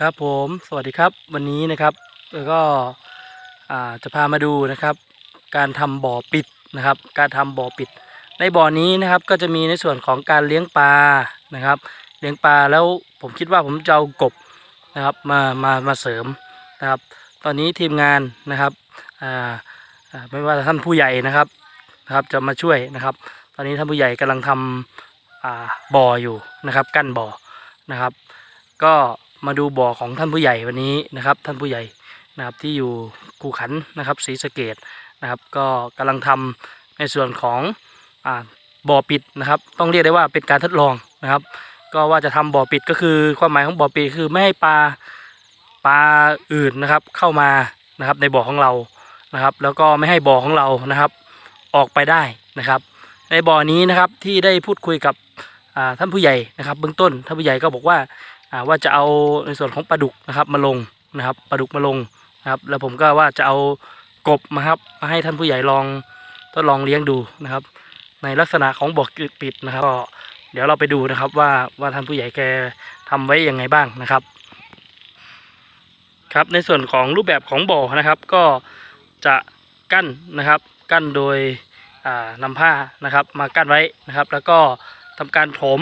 ครับผมสวัสดีครับวันนี้นะครับแล้วก็จะพามาดูนะครับ การทำบ่อปิดนะครับ การทำบ่อปิด ในบ่อนี้นะครับก็จะมีในส่วนของการเลี้ยงปลานะครับ เลี้ยงปลาแล้วผมคิดว่าผมจะเอากบนะครับมามามาเสริมนะครับ ตอนนี้ทีมงานนะครับไม่ว่าท่านผู้ใหญ่นะครับนะครับจะมาช่วยนะครับ ตอนนี้ท่านผู้ใหญ่กำลังทำอ่าบ่ออยู่นะครับ กั้นบ่อนะครับ ก็ มาดูบ่อของท่านผู้ใหญ่วันนี้นะครับ ท่านผู้ใหญ่นะครับที่อยู่กูขันนะครับศรีสะเกดนะครับ ก็กำลังทำในส่วนของอ่าบ่อปิดนะครับ ต้องเรียกได้ว่าเป็นการทดลองนะครับ ก็ว่าจะทำบ่อปิดก็คือความหมายของบ่อปิดคือไม่ให้ปลาปลาอื่นนะครับเข้ามานะครับในบ่อของเรานะครับ แล้วก็ไม่ให้บ่อของเรานะครับ ออกไปได้นะครับ ในบ่อนี้นะครับที่ได้พูดคุยกับท่านผู้ใหญ่นะครับ เบื้องต้นท่านผู้ใหญ่ก็บอกว่าว่าจะเอาในส่วนของปลาดุกนะครับมาลงนะครับปลาดุกมาลงนะครับ แล้วผมก็ว่าจะเอากบมาครับมาให้ท่านผู้ใหญ่ลองทดลองเลี้ยงดูนะครับ ในลักษณะของบ่อปิดนะครับก็เดี๋ยวเราไปดูนะครับว่าว่าท่านผู้ใหญ่แกทำไว้ยังไงบ้างนะครับ ครับในส่วนของรูปแบบของบ่อนะครับ ก็จะกั้นนะครับ กั้นโดยอ่านำผ้านะครับ มากั้นไว้นะครับ แล้วก็ทำการถม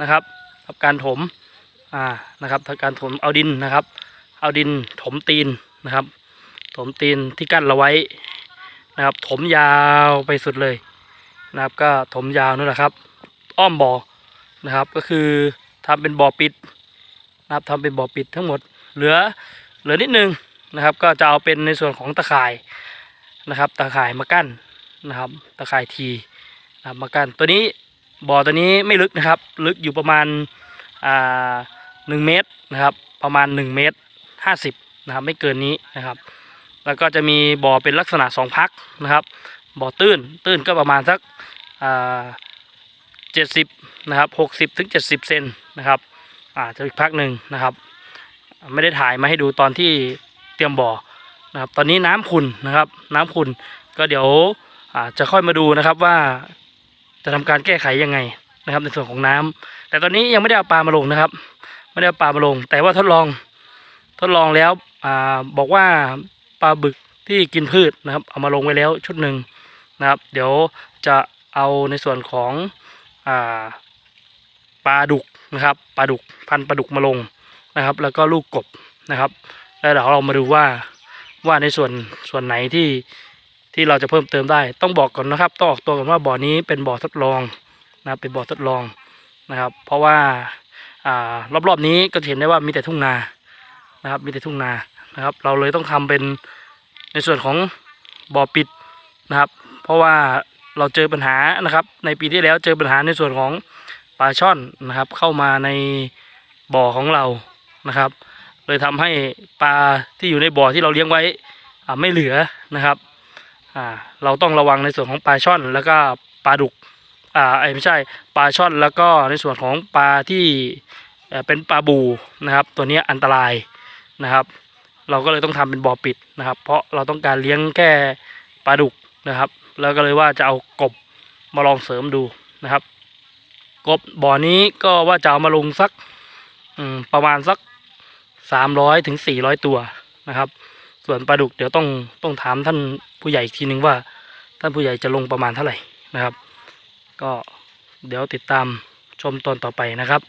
นะครับทำการถม อ่านะครับทำการถมเอาดินนะครับ เอาดินถมตีนนะครับ ถมตีนที่กั้นเราไว้นะครับ ถมยาวไปสุดเลยนะครับ ก็ถมยาวนั่นแหละครับ อ้อมบ่อนะครับ ก็คือทำเป็นบ่อปิดนะครับทำเป็นบ่อปิดทั้งหมด เหลือเหลือนิดนึงนะครับ ก็จะเอาเป็นในส่วนของตะข่ายนะครับ ตะข่ายมากั้นนะครับ ตะข่ายทีนะครับมากั้นตัวนี้บ่อตัวนี้ไม่ลึกนะครับ ลึกอยู่ประมาณอ่า หนึ่งเมตรนะครับประมาณหนึ่งเมตรห้าสิบนะครับไม่เกินนี้นะครับ แล้วก็จะมีบ่อเป็นลักษณะสองพักนะครับบ่อตื้นตื้นก็ประมาณสักเจ็ดสิบนะครับหกสิบถึงเจ็ดสิบเซนนะครับอ่าจะอีกพักหนึ่งนะครับ ไม่ได้ถ่ายมาให้ดูตอนที่เตรียมบ่อนะครับตอนนี้น้ำขุ่นนะครับ น้ำขุ่นก็เดี๋ยวอ่าจะค่อยมาดูนะครับว่าจะทำการแก้ไขยังไงนะครับในส่วนของน้ำแต่ตอนนี้ยังไม่ได้เอาปลามาลงนะครับ ไม่ได้ปลามาลง แต่ว่าทดลองทดลองแล้วอ่าบอกว่าปลาบึกที่กินพืชนะครับเอามาลงไว้แล้วชุดหนึ่งนะครับ เดี๋ยวจะเอาในส่วนของอ่าปลาดุกนะครับปลาดุกพันปลาดุกมาลงนะครับ แล้วก็ลูกกบนะครับ แล้วเดี๋ยวเรามาดูว่าว่าในส่วนส่วนไหนที่ที่เราจะเพิ่มเติมได้ ต้องบอกก่อนนะครับต้องออกตัวก่อนว่าบ่อนี้เป็นบ่อทดลองนะครับเป็นบ่อทดลองนะครับ เพราะว่า รอบๆนี้ก็จะเห็นได้ว่ามีแต่ทุ่งนานะครับ มีแต่ทุ่งนานะครับ เราเลยต้องทำเป็นในส่วนของบ่อปิดนะครับ เพราะว่าเราเจอปัญหานะครับ ในปีที่แล้วเจอปัญหาในส่วนของปลาช่อนนะครับ เข้ามาในบ่อของเรานะครับ เลยทำให้ปลาที่อยู่ในบ่อที่เราเลี้ยงไว้ไม่เหลือนะครับเราต้องระวังในส่วนของปลาช่อน แล้วก็ปลาดุก อ่าไอไม่ใช่ปลาช่อนแล้วก็ในส่วนของปลาที่เป็นปลาบูนะครับ ตัวนี้อันตรายนะครับ เราก็เลยต้องทำเป็นบ่อปิดนะครับ เพราะเราต้องการเลี้ยงแค่ปลาดุกนะครับ แล้วก็เลยว่าจะเอากบมาลองเสริมดูนะครับ กบบ่อนี้ก็ว่าจะเอามาลงสักประมาณสักสามร้อยถึงสี่ร้อยตัวนะครับ ส่วนปลาดุกเดี๋ยวต้องต้องถามท่านผู้ใหญ่อีกทีนึงว่า ท่านผู้ใหญ่จะลงประมาณเท่าไหร่นะครับ ก็เดี๋ยวติดตามชมตอนต่อไปนะครับ